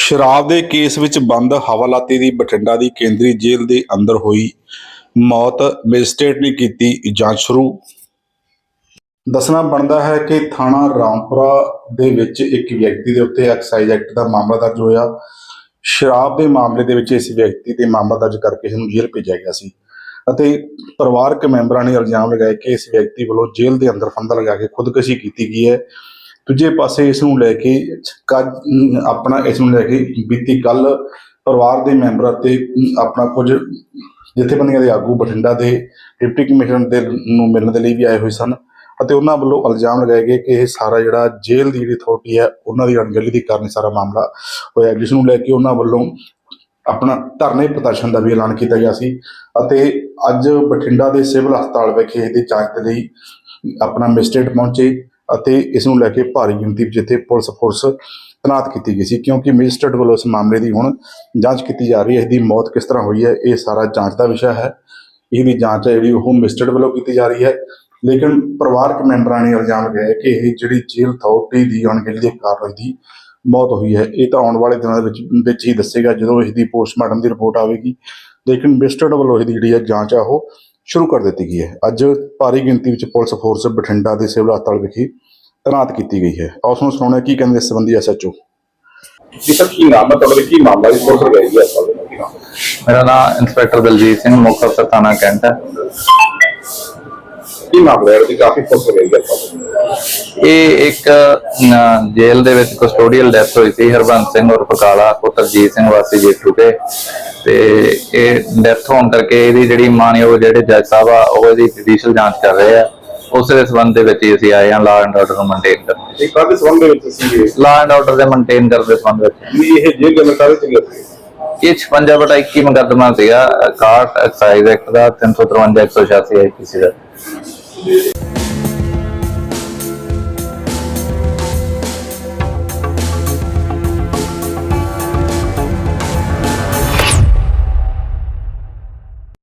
ਸ਼ਰਾਬ ਦੇ ਕੇਸ ਵਿੱਚ ਬੰਦ ਹਵਾਲਾਤੀ ਦੀ ਬਠਿੰਡਾ ਦੀ ਕੇਂਦਰੀ ਜੇਲ੍ਹ ਦੇ ਅੰਦਰ ਹੋਈ ਮੌਤ, ਮੈਜਿਸਟ੍ਰੇਟ ਨੇ ਕੀਤੀ ਜਾਂਚ ਸ਼ੁਰੂ। ਦੱਸਣਾ ਬਣਦਾ ਹੈ ਕਿ ਥਾਣਾ ਰਾਮਪੁਰਾ ਦੇ ਵਿੱਚ ਇੱਕ ਵਿਅਕਤੀ ਦੇ ਉੱਤੇ ਐਕਸਾਈਜ਼ ਐਕਟ ਦਾ ਮਾਮਲਾ ਦਰਜ ਹੋਇਆ। ਸ਼ਰਾਬ ਦੇ ਮਾਮਲੇ ਦੇ ਵਿੱਚ ਇਸ ਵਿਅਕਤੀ ਤੇ ਮਾਮਲਾ ਦਰਜ ਕਰਕੇ ਇਸ ਨੂੰ ਜੇਲ੍ਹ ਭੇਜਿਆ ਗਿਆ ਸੀ ਅਤੇ ਪਰਿਵਾਰਕ ਮੈਂਬਰਾਂ ਨੇ ਇਲਜ਼ਾਮ ਲਗਾਏ ਕਿ ਇਸ ਵਿਅਕਤੀ ਵੱਲੋਂ ਜੇਲ੍ਹ ਦੇ ਅੰਦਰ ਫੰਦਾ ਲਗਾ ਕੇ ਖੁਦਕੁਸ਼ੀ ਕੀਤੀ ਗਈ ਹੈ। ਦੂਜੇ ਪਾਸੇ ਇਸ ਨੂੰ ਲੈ ਕੇ ਆਪਣਾ ਇਸ ਨੂੰ ਲੈ ਕੇ ਬੀਤੀ ਕੱਲ ਪਰਿਵਾਰ ਦੇ ਮੈਂਬਰਾਂ ਤੇ ਆਪਣਾ ਕੁਝ ਜਥੇਬੰਦੀਆਂ ਦੇ ਆਗੂ, ਬਠਿੰਡਾ ਦੇ ਡਿਪਟੀ ਕਮਿਸ਼ਨਰ ਦੇ ਨੂੰ ਮਿਲਣ ਦੇ ਲਈ ਵੀ ਆਏ ਹੋਏ ਸਨ ਅਤੇ ਉਹਨਾਂ ਵੱਲੋਂ ਇਲਜ਼ਾਮ ਲਗਾਏ ਗਏ ਕਿ ਇਹ ਸਾਰਾ ਜਿਹੜਾ ਜੇਲ੍ਹ ਦੀ ਜਿਹੜੀ ਅਥਾਰਟੀ ਹੈ, ਉਹਨਾਂ ਦੀ ਅਣਗਹਿਲੀ ਦੇ ਕਾਰਨ ਸਾਰਾ ਮਾਮਲਾ ਹੋਇਆ, ਜਿਸ ਨੂੰ ਲੈ ਕੇ ਉਹਨਾਂ ਵੱਲੋਂ ਆਪਣਾ ਧਰਨੇ ਪ੍ਰਦਰਸ਼ਨ ਦਾ ਵੀ ਐਲਾਨ ਕੀਤਾ ਗਿਆ ਸੀ ਅਤੇ ਅੱਜ ਬਠਿੰਡਾ ਦੇ ਸਿਵਲ ਹਸਪਤਾਲ ਵਿਖੇ ਇਹਦੀ ਜਾਂਚ ਦੇ ਲਈ ਆਪਣਾ ਮੈਜਿਸਟ੍ਰੇਟ ਪਹੁੰਚੇ। ਅਤੇ ਇਸ ਨੂੰ ਲੈ ਕੇ ਭਾਰੀ ਗਿਣਤੀ ਵਿੱਚ ਇੱਥੇ ਪੁਲਿਸ ਫੋਰਸ ਤੈਨਾਤ ਕੀਤੀ ਗਈ ਸੀ, ਕਿਉਂਕਿ ਮੈਜਿਸਟ੍ਰੇਟ ਵੱਲੋਂ ਇਸ ਮਾਮਲੇ ਦੀ ਹੁਣ ਜਾਂਚ ਕੀਤੀ ਜਾ ਰਹੀ ਹੈ ਇਹਦੀ ਮੌਤ ਕਿਸ ਤਰ੍ਹਾਂ ਹੋਈ ਹੈ, ਇਹ ਸਾਰਾ ਜਾਂਚ ਦਾ ਵਿਸ਼ਾ ਹੈ। ਇਹਦੀ ਜਾਂਚ ਹੈ ਜਿਹੜੀ ਉਹ ਮੈਜਿਸਟ੍ਰੇਟ ਵੱਲੋਂ ਕੀਤੀ ਜਾ ਰਹੀ ਹੈ, ਲੇਕਿਨ ਪਰਿਵਾਰਕ ਮੈਂਬਰਾਂ ਨੇ ਇਲਜ਼ਾਮ ਲਗਾਇਆ ਕਿ ਇਹ ਜਿਹੜੀ ਜੇਲ੍ਹ ਅਥਾਰਟੀ ਦੀ ਅਣਗਹਿਲੀ ਦੇ ਕਾਰਨ ਇਹਦੀ ਮੌਤ ਹੋਈ ਹੈ। ਇਹ ਤਾਂ ਆਉਣ ਵਾਲੇ ਦਿਨਾਂ ਦੇ ਵਿੱਚ ਵਿੱਚ ਹੀ ਦੱਸੇਗਾ ਜਦੋਂ ਇਸ ਦੀ ਪੋਸਟਮਾਰਟਮ ਦੀ ਰਿਪੋਰਟ ਆਵੇਗੀ। ਲੇਕਿਨ ਮੈਜਿਸਟ੍ਰੇਟ ਵੱਲੋਂ ਇਹਦੀ ਜਿਹੜੀ ਹੈ ਜਾਂਚ ਆ ਉਹ ਸ਼ੁਰੂ ਕਰ ਦਿੱਤੀ ਗਈ ਹੈ। ਅੱਜ ਭਾਰੀ ਗਿਣਤੀ ਵਿੱਚ ਪੁਲਿਸ ਫੋਰਸ ਬਠਿੰਡਾ ਦੇ ਸਿਵਲ ਹਸਪਤਾਲ ਵਿਖੇ ਤੈਨਾਤ ਕੀਤੀ ਗਈ ਹੈ। ਆਓ ਤੁਹਾਨੂੰ ਸੁਣਾਉਣਾ ਕੀ ਕਹਿੰਦੇ ਇਸ ਸੰਬੰਧੀ ਐਸਐਚਓ ਜੀ ਸਰ ਕੀ ਨਾਮ ਹੈ ਤੁਹਾਡਾ? ਕੀ ਮਾਮਲਾ ਜੀ ਪੁਲਿਸ ਗਈ ਹੈ? ਮੇਰਾ ਨਾਮ ਇੰਸਪੈਕਟਰ ਦਲਜੀਤ ਸਿੰਘ ਮੁੱਖ ਅਫਸਰ ਥਾਣਾ ਕੈਂਟ ਹੈ। ਕੀ ਮਾਮਲਾ ਹੈ? ਜੀ ਕਾਫੀ ਗਈ ਹੈ ਸਾਡੇ ਨਾਲ। ਇਹ ਇੱਕ ਜੇਲ੍ਹ ਦੇ ਵਿੱਚ ਕਸਟੋਡੀਅਲ ਡੈਥ ਹੋਈ ਸੀ ਹਰਬੰਸ ਸਿੰਘ ਉਰਫ ਕਾਲਾ ਪੁੱਤਰ ਜੀਤ ਸਿੰਘ ਵਾਸੀ ਜੇਠੂ ਕੇ ਤੇ ਇਹ ਡੈਥ ਹੋਣ ਕਰਕੇ ਇਹਦੀ ਜਿਹੜੀ ਮਾਨਯੋਗ ਜਿਹੜੇ ਜੱਜ ਸਾਹਿਬ ਆ ਉਹ ਇਹਦੀ ਜੁਡੀਸ਼ੀਅਲ ਜਾਂਚ ਕਰ ਰਹੇ ਆ। ਉਸੇ ਦੇ ਸੰਬੰਧ ਦੇ ਵਿੱਚ ਹੀ ਅਸੀਂ ਆਏ ਹਾਂ ਲਾਅ ਐਂਡ ਆਰਡਰ ਨੂੰ ਮੇਨਟੇਨ ਕਰਨ। ਇਹ ਕਾਹਦੇ ਸੰਬੰਧ ਦੇ ਵਿੱਚ ਸੀ ਲਾਅ ਐਂਡ ਆਰਡਰ ਦੇ ਮੇਨਟੇਨ ਕਰਨ ਦੇ ਸੰਬੰਧ ਵਿੱਚ। ਇਹ ਦੇ ਕਾਹਦੇ ਚ ਗਏ ਸੀ ਇਹ 56 ਬਟਾ 21 ਮੁਕੱਦਮਾ ਸੀਗਾ 61 ਐਕਸਾਈਜ਼ ਐਕਟ ਦਾ 353 186 ਆਈਪੀਸੀ ਦਾ। Beleza.